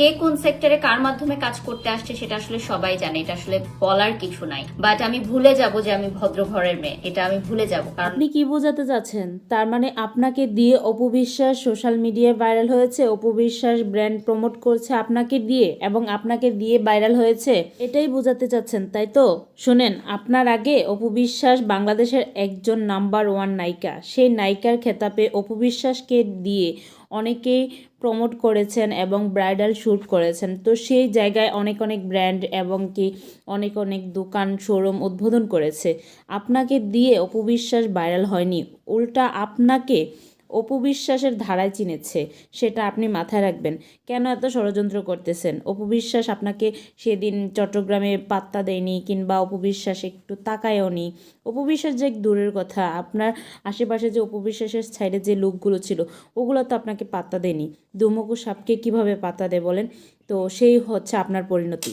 কে কোন সেক্টরে কার মাধ্যমে কাজ করতে আসছে সেটা আসলে সবাই জানে। এটা আসলে বলার কিছু নাই। বাট আমি ভুলে যাব যে আমি ভদ্র ঘরের মেয়ে। এটা আমি ভুলে যাব কারণ আপনি কি বোঝাতে চাচ্ছেন? তার মানে আপনাকে দিয়ে অপবিশ্বাস সোশ্যাল মিডিয়ায় ভাইরাল হয়েছে অপবিশ্বাস ব্র্যান্ড প্রমোট করছে আপনাকে দিয়ে এবং আপনাকে দিয়ে ভাইরাল হয়েছে, এটাই বোঝাতে চাচ্ছেন, তাই তো? শুনেন, আপনার আগে অপবিশ্বাস বাংলাদেশের একজন নাম্বার ওয়ান নায়িকা। সেই নায়িকার খেতাবে অপবিশ্বাসকে দিয়ে অনেকেই প্রমোট করেছেন এবং ব্রাইডাল শ্যুট করেছেন। তো সেই জায়গায় অনেক অনেক ব্র্যান্ড এবং কি অনেক অনেক দোকান শোরুম উদ্বোধন করেছে। আপনাকে দিয়ে অপবিশ্বাস ভাইরাল হয়নি। উল্টা আপনাকে অপবিশ্বাসের ধারায় চিনেছে, সেটা আপনি মাথায় রাখবেন। কেন এত ষড়যন্ত্র করতেছেন? অপবিশ্বাস আপনাকে সেদিন চট্টগ্রামে পাত্তা দেয়নি কিংবা অপবিশ্বাস একটু তাকায়ও নি। অপবিশ্বাস যে দূরের কথা, আপনার আশেপাশে যে অপবিশ্বাসের সাইডে যে লোকগুলো ছিল, ওগুলো তো আপনাকে পাত্তা দেয়নি। দুমুখো সাপকে কীভাবে পাত্তা দেয় বলেন? তো সেই হচ্ছে আপনার পরিণতি।